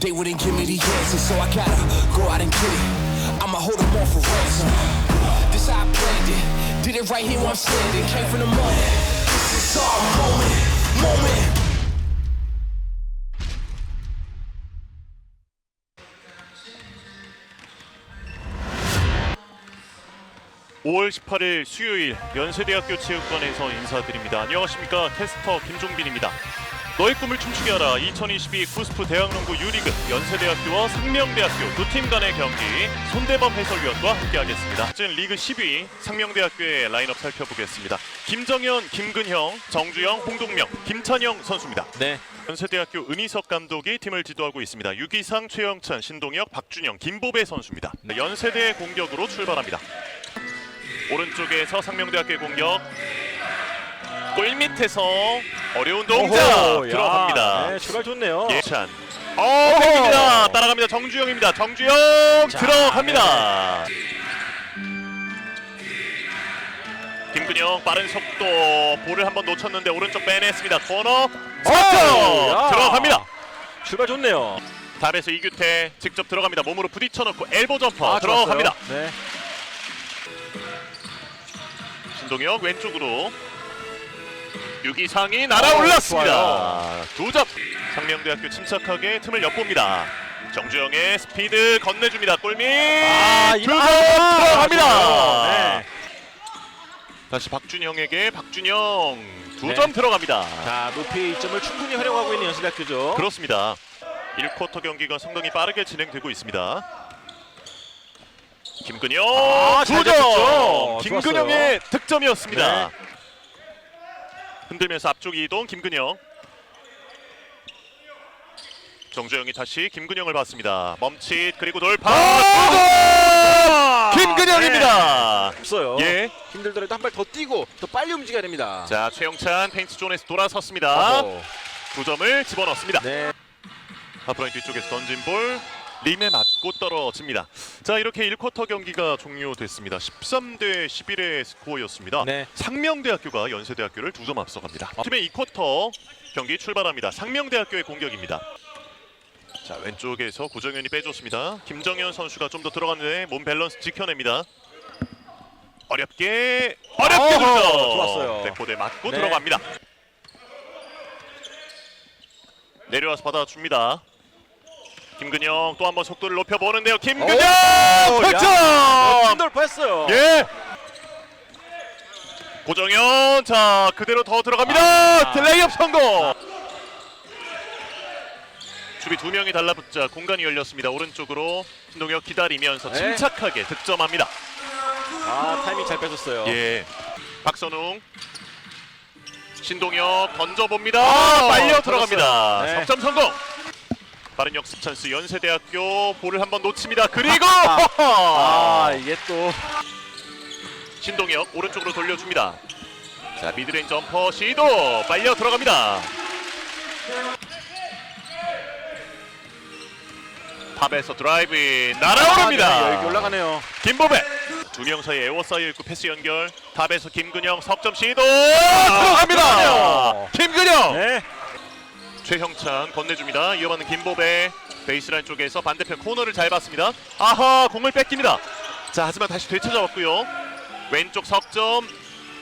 They wouldn't give me the answer, so I gotta go out and get it. I'ma hold them on for ransom. This how I planned it. Did it right here where I'm standing. Came from the moment. This is our moment. Moment. 5월 18일 수요일 연세대학교 체육관에서 인사드립니다. 안녕하십니까 캐스터 김종빈입니다. 너의 꿈을 춤추게 하라 2022 구스프 대학농구 유리그 연세대학교와 상명대학교 두 팀 간의 경기 손대범 해설위원과 함께하겠습니다. 지금 리그 10위 상명대학교의 라인업 살펴보겠습니다. 김정현, 김근형, 정주영, 홍동명, 김찬영 선수입니다. 네. 연세대학교 은희석 감독이 팀을 지도하고 있습니다. 유기상, 최영찬, 신동혁, 박준영, 김보배 선수입니다. 네, 연세대의 공격으로 출발합니다. 오른쪽에서 상명대학교의 공격 골 밑에서 어려운 동작 오호, 야, 들어갑니다. 네, 출발 좋네요. 예찬 어 뺏깁니다. 따라갑니다. 정주영입니다. 정주영 자, 들어갑니다. 김근영 빠른 속도 볼을 한번 놓쳤는데 오른쪽 빼냈습니다. 코너 석점 야. 들어갑니다. 출발 좋네요. 탑에서 이규태 직접 들어갑니다. 몸으로 부딪혀놓고 엘보 점퍼 아, 들어갑니다. 네. 신동혁 왼쪽으로 유기상이 날아올랐습니다. 어, 두 점. 상명대학교 침착하게 틈을 엿봅니다. 정주영의 스피드 건네줍니다. 골밑 아, 두점 아, 들어갑니다. 좋아요. 네. 다시 박준영에게 박준영 두 네. 점 들어갑니다. 자, 높이 이점을 충분히 활용하고 있는 연세대학교죠. 그렇습니다. 1쿼터 경기가 상당히 빠르게 진행되고 있습니다. 김근영 아, 잘두 점. 잡혔죠. 김근영의 득점이었습니다. 네. 흔들면서 앞쪽 이동 김근영. 정주영이 다시 김근영을 봤습니다. 멈칫 그리고 돌파. 아! 김근영입니다. 네. 없어요. 예. 힘들더라도 한 발 더 뛰고 더 빨리 움직여야 됩니다. 자 최영찬 페인트 존에서 돌아섰습니다. 어허. 두 점을 집어넣습니다. 네. 하프라인 뒤쪽에서 던진 볼 림에 맞고 떨어집니다. 자 이렇게 1쿼터 경기가 종료됐습니다. 13 대 11의 스코어였습니다. 네. 상명대학교가 연세대학교를 두 점 앞서갑니다. 팀의 2쿼터 경기 출발합니다. 상명대학교의 공격입니다. 자 왼쪽에서 고정현이 빼줬습니다. 김정현 선수가 좀 더 들어갔는데 몸 밸런스 지켜냅니다. 어렵게 어렵게. 좋았어요. 백보드에 맞고 네. 들어갑니다. 내려와서 받아줍니다. 김근영 또 한번 속도를 높여보는데요. 김근영 오, 득점! 큰 돌파했어요. 예. 고정현 자 그대로 더 들어갑니다. 아. 레이업 성공. 수비 두 명이 달라붙자 공간이 열렸습니다. 오른쪽으로 신동혁 기다리면서 네. 침착하게 득점합니다. 아, 타이밍 잘 뺏었어요. 예. 박선웅 신동혁 던져봅니다. 아, 빨려. 들어갑니다. 네. 석점 성공. 빠른 역습 찬스 연세대학교 볼을 한번 놓칩니다. 그리고 아, 이게 또 신동혁 오른쪽으로 돌려줍니다. 자 미드레인 점퍼 시도 빨려 들어갑니다. 탑에서 드라이브 날아오릅니다. 아, 네, 여기 올라가네요. 김보배 두 명 사이 에워싸여 있고 패스 연결 탑에서 김근영 석점 시도 들어갑니다. 그러네요. 김근영 네. 최형찬 건네줍니다. 이어받는 김보배 베이스라인 쪽에서 반대편 코너를 잘 봤습니다. 아하 공을 뺏깁니다. 자 하지만 다시 되찾아왔고요. 왼쪽 석점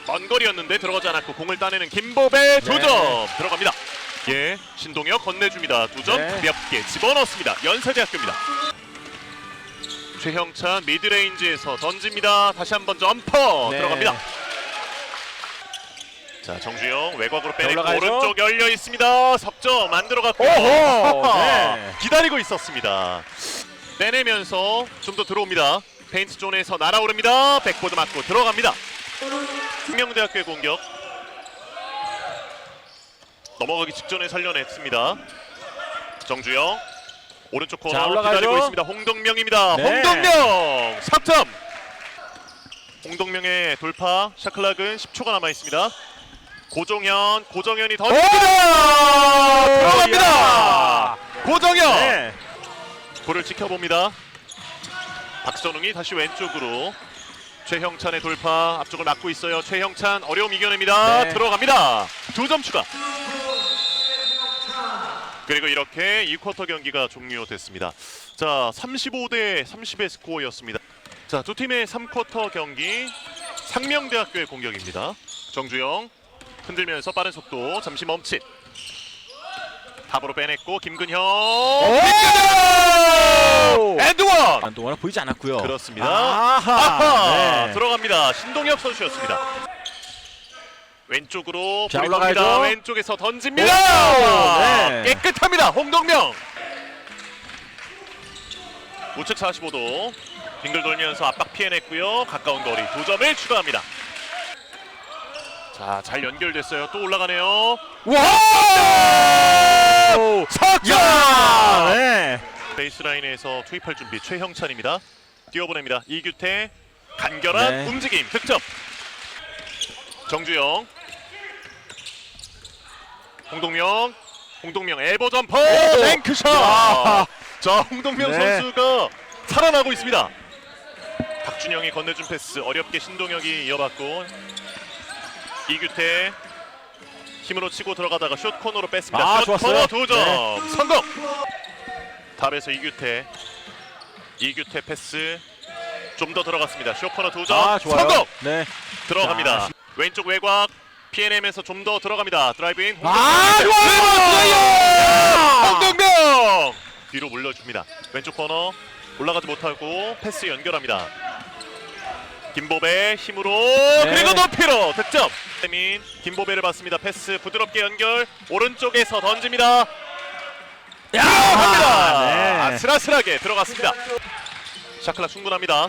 먼 거리였는데 들어가지 않았고 공을 따내는 김보배 두 네. 점 들어갑니다. 예 신동혁 건네줍니다. 두점 네. 가볍게 집어넣습니다. 연세대학교입니다. 최형찬 미드레인지에서 던집니다. 다시 한번 점퍼 네. 들어갑니다. 자 정주영 외곽으로 빼내고 올라가야죠. 오른쪽 열려 있습니다. 석점 안 들어갔고 오호! 네. 기다리고 있었습니다. 빼내면서 좀 더 들어옵니다. 페인트 존에서 날아오릅니다. 백보드 맞고 들어갑니다. 숙명대학교의 공격 넘어가기 직전에 살려냈습니다. 정주영 오른쪽 코너 자, 올라가죠. 기다리고 있습니다. 홍동명입니다. 네. 홍동명 3점. 홍동명의 돌파 샤클락은 10초가 남아 있습니다. 고종현, 고정현이 던집니다. 들어갑니다. 야. 고정현 네. 볼을 지켜봅니다. 박선웅이 다시 왼쪽으로 최형찬의 돌파 앞쪽을 막고 있어요. 최형찬 어려움 이겨냅니다. 네. 들어갑니다. 두 점 추가. 그리고 이렇게 이 쿼터 경기가 종료됐습니다. 자, 35 대 30의 스코어였습니다. 자, 두 팀의 3쿼터 경기 상명대학교의 공격입니다. 정주영 흔들면서 빠른 속도 잠시 멈칫. 탑으로 빼냈고 김근형 엔드원 안동환은 보이지 않았고요. 그렇습니다. 아하. 아하! 네. 들어갑니다. 신동엽 선수였습니다. 왼쪽으로 자, 볼이 올라가야죠. 돕니다. 왼쪽에서 던집니다. 오! 네. 깨끗합니다. 홍동명. 우측 45도 빙글 돌면서 압박 피해냈고요. 가까운 거리 두 점을 추가합니다. 자, 잘 연결됐어요. 또 올라가네요. 와! 석점! 야! 네. 베이스라인에서 투입할 준비 최형찬입니다. 뛰어보냅니다. 이규태 간결한 네. 움직임 득점. 정주영, 홍동명, 홍동명 엘보 점퍼 랭크샷. 야. 자 홍동명 네. 선수가 살아나고 있습니다. 박준영이 건네준 패스 어렵게 신동혁이 이어받고 이규태 힘으로 치고 들어가다가 숏 코너로 뺐습니다. 아, 숏 좋았어요. 코너 두점 성공. 탑에서 이규태 이규태 패스 좀 더 들어갔습니다. 숏 코너 두점 아, 좋아요. 성공 네. 들어갑니다. 자, 왼쪽 외곽 PNM에서 좀 더 들어갑니다. 드라이브인 아, 좋아요. 홍동명 뒤로 물려줍니다. 왼쪽 코너 올라가지 못하고 패스 연결합니다. 김보배 힘으로 그리고 높이로 득점. 세민 김보배를 받습니다. 패스 부드럽게 연결 오른쪽에서 던집니다. 야! 합니다. 네. 아슬아슬하게 들어갔습니다. 샤클락 충분합니다.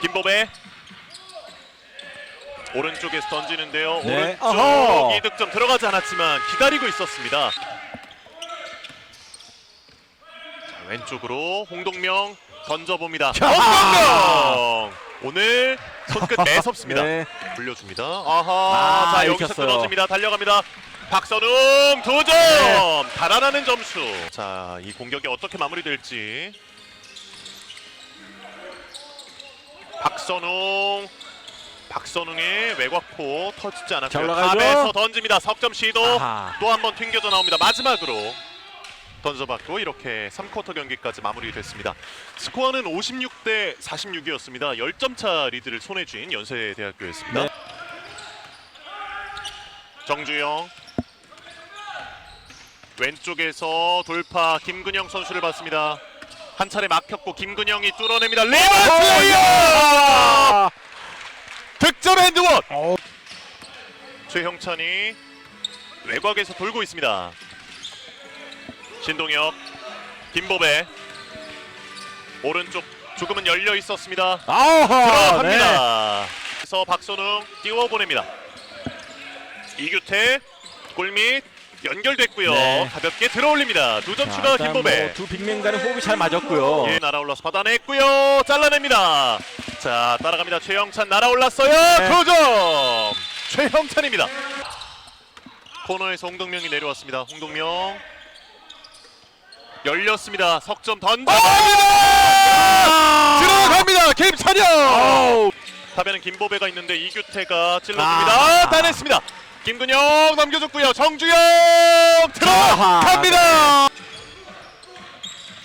김보배 오른쪽에서 던지는데요. 네. 오른쪽 어허. 이득점 들어가지 않았지만 기다리고 있었습니다. 자, 왼쪽으로 홍동명 던져봅니다. 홍동명 오늘 손끝 매섭습니다. 네. 불려줍니다. 아하, 아, 자 여기서 읽혔어요. 끊어집니다. 달려갑니다. 박선웅 두 점, 네. 달아나는 점수. 자, 이 공격이 어떻게 마무리될지. 박선웅, 박선웅의 외곽포 터지지 자, 않았고요. 올라가죠. 탑에서 던집니다. 석점 시도 아하. 또 한 번 튕겨져 나옵니다. 마지막으로 던져봤고 이렇게 3쿼터 경기까지 마무리됐습니다. 스코어는 56대 46이었습니다. 10점 차 리드를 손에 쥔 연세대학교였습니다. 네. 정주영 왼쪽에서 돌파 김근영 선수를 봤습니다. 한 차례 막혔고 김근영이 뚫어냅니다. 리버스 아! 득점 핸드원 어. 최형찬이 외곽에서 돌고 있습니다. 신동엽, 김보배 오른쪽 조금은 열려 있었습니다. 아하! 네. 들어갑니다. 그래서 박선웅 띄워 보냅니다. 이규태 골밑 연결됐고요. 네. 가볍게 들어올립니다. 두점 자, 추가 김보배. 뭐두 빅맨 간의 호흡이 잘 맞았고요. 예, 날아올라서 받아냈고요. 잘라냅니다. 자, 따라갑니다. 최영찬 날아올랐어요. 네. 두 점. 최형찬입니다. 코너에서 홍동명이 내려왔습니다. 홍동명 열렸습니다. 석점 던져. 들어갑니다. 김찬영. 아우! 탑에는 김보배가 있는데 이규태가 찔러줍니다. 아. 아, 따냈습니다. 김근영 넘겨줬고요. 정주영. 들어갑니다.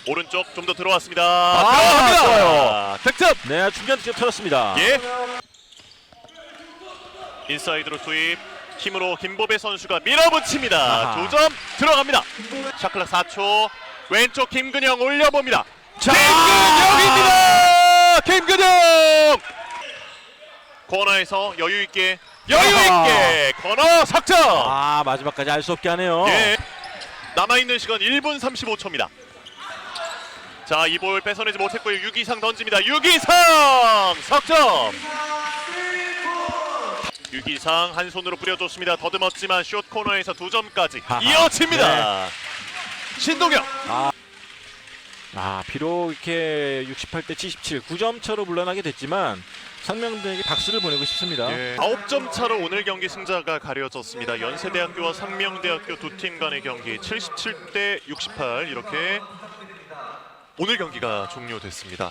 오른쪽 좀 더 들어왔습니다. 아, 들어갑니다. 좋아요. 득점. 네, 중견 득점 터졌습니다. 예. 인사이드로 투입. 힘으로 김보배 선수가 밀어붙입니다. 두 점 들어갑니다. 샤클락 4초. 왼쪽 김근영 올려봅니다. 자. 김근영입니다. 김근영. 코너에서 여유 있게 여유 아하. 있게 코너 석점. 아, 마지막까지 알 수 없게 하네요. 예. 남아 있는 시간 1분 35초입니다. 자, 이 볼 뺏어내지 못했고요. 유기상 던집니다. 유기상 석점. 유기상 한 손으로 뿌려줬습니다. 더듬었지만 숏 코너에서 두 점까지 하하. 이어집니다. 신동엽. 아, 비록 이렇게 68대 77, 9점 차로 물러나게 됐지만 상명대에게 박수를 보내고 싶습니다. 예. 9점 차로 오늘 경기 승자가 가려졌습니다. 연세대학교와 상명대학교 두 팀 간의 경기 77대 68 이렇게 오늘 경기가 종료됐습니다.